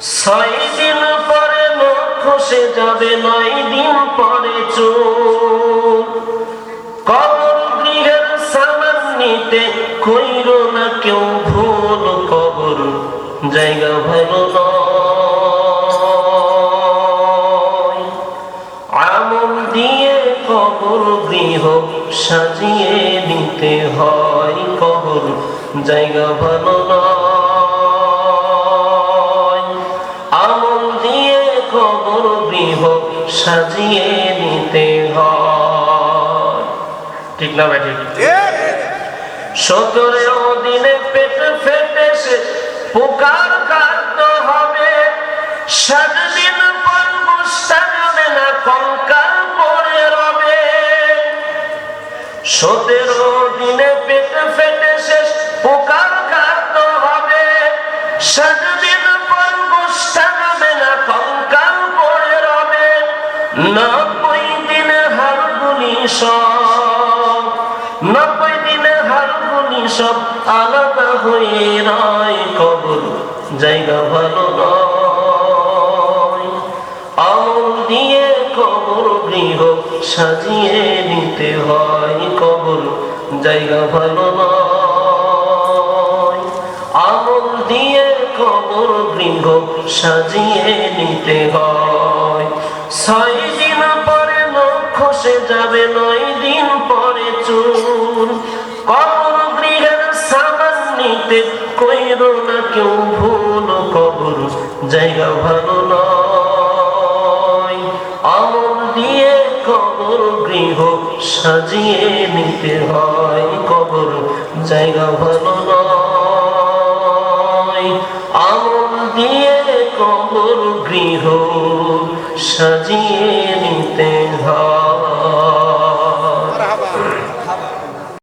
ছয় দিন পরে মুখ যাবে দিন পরে কবর গৃহের সামান নিতে কইর না কেউ ভুল কবর জায়গা ভালো আমল দিয়ে কবর গৃহ সাজিয়ে নিতে হয় কবর, জায়গা ভালো নয়। সাজিয়ে নিতে হয়। ঠিক না ভাই সতেরো দিনে পেট ফেটে সে পোকার কাটতে হবে। সাত দিন পর বুঝতে না কঙ্কাল পরে রবে। সতেরো দিনে পেট ফেটে শেষ পোকার কাটতে হবে। সাত সব, নব্বই দিনে সব আলাদা হয়ে রয়, কবর জায়গা ভালো নয়। আমল দিয়ে কবর গৃহ সাজিয়ে নিতে হয়, কবর জায়গা ভালো নয়। আমল দিয়ে কবর গৃহ সাজিয়ে নিতে হয়। নিতে কইর না কেউ ভুল কবর জায়গা ভালো নয়। আমল দিয়ে কবর, গৃহ সাজিয়ে নিতে হয় কবর, জায়গা ভালো নয়। আমল দিয়ে কবর, গৃহ সাজিয়ে নিতে হয়